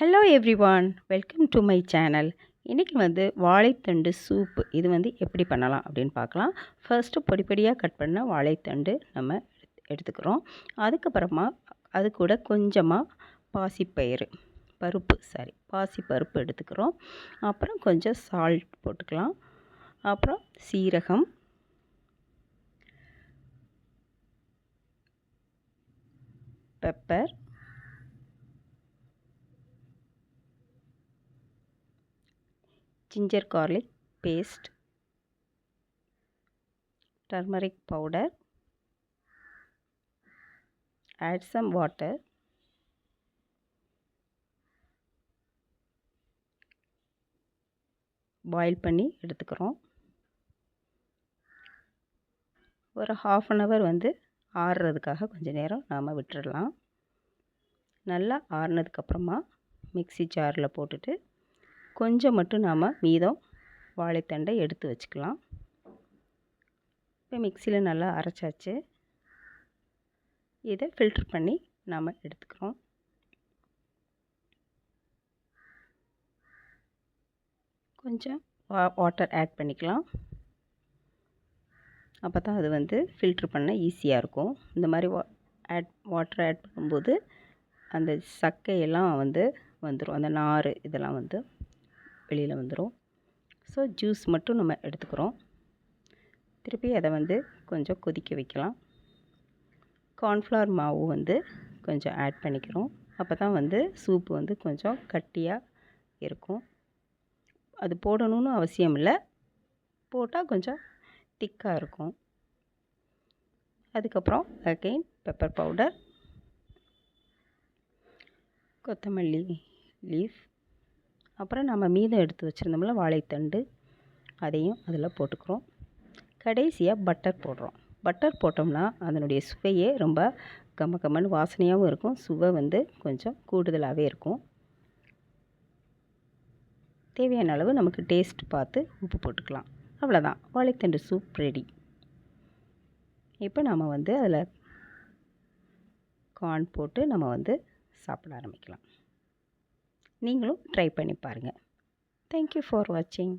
Hello everyone welcome to my channel இன்றைக்கி வந்து வாழைத்தண்டு சூப்பு இது வந்து எப்படி பண்ணலாம் அப்படின்னு பார்க்கலாம். ஃபர்ஸ்ட்டு பொடி பொடியாக கட் பண்ண வாழைத்தண்டு நம்ம எடுத்துக்கிறோம். அதுக்கப்புறமா அது கூட கொஞ்சமாக பாசிப்பயிறு பருப்பு சாரி பாசி பருப்பு எடுத்துக்கிறோம். அப்புறம் கொஞ்சம் சால்ட் போட்டுக்கலாம். அப்புறம் சீரகம். Pepper ginger garlic paste turmeric powder add some water boil பண்ணி எடுத்துக்கிறோம். ஒரு ஹாஃப் அன் ஹவர் வந்து ஆறுறதுக்காக கொஞ்சம் நேரம் நாம் விட்டுடலாம் நல்லா ஆறுனதுக்கப்புறமா மிக்சி ஜாரில் போட்டுட்டு கொஞ்சம் மட்டும் நாம் மீதம் வாழைத்தண்டை எடுத்து வச்சுக்கலாம். இப்போ மிக்சியில் நல்லா அரைச்சாச்சு. இதை ஃபில்ட்ரு பண்ணி நாம் எடுத்துக்கிறோம். கொஞ்சம் வா வாட்டர் ஆட் பண்ணிக்கலாம். அப்போ தான் அது வந்து ஃபில்ட்ரு பண்ண ஈஸியாக இருக்கும். இந்த மாதிரி வா ஆட் வாட்டர் ஆட் பண்ணும்போது அந்த சக்கையெல்லாம் வந்து வந்துடும் அந்த நார் இதெல்லாம் வந்து வெளியில் வந்துடும் ஸோ ஜூஸ் மட்டும் நம்ம எடுத்துக்கிறோம். திருப்பி அதை வந்து கொஞ்சம் கொதிக்க வைக்கலாம். கார்ன்ஃப்ளவர் மாவு வந்து கொஞ்சம் ஆட் பண்ணிக்கிறோம். அப்போ தான் வந்து சூப்பு வந்து கொஞ்சம் கட்டியாக இருக்கும். அது போடணும்னு அவசியம் இல்லை. போட்டால் கொஞ்சம் திக்காக இருக்கும். அதுக்கப்புறம் அகெயின் பெப்பர் பவுடர் கொத்தமல்லி லீஃப் அப்புறம் நம்ம மீதம் எடுத்து வச்சுருந்தோம்ல வாழைத்தண்டு அதையும் அதில் போட்டுக்கிறோம். கடைசியாக பட்டர் போடுறோம். பட்டர் போட்டோம்னா அதனுடைய சுவையே ரொம்ப கம்ம கம்மன்னு வாசனையாகவும் இருக்கும். சுவை வந்து கொஞ்சம் கூடுதலாகவே இருக்கும். தேவையான அளவு நமக்கு டேஸ்ட் பார்த்து உப்பு போட்டுக்கலாம். அவ்வளோதான் வாழைத்தண்டு சூப் ரெடி இப்போ நாம் வந்து அதில் கார்ன் போட்டு நம்ம வந்து சாப்பிட ஆரம்பிக்கலாம். நீங்களும் ட்ரை பண்ணி பாருங்கள் தேங்க்யூ ஃபார் வாட்சிங்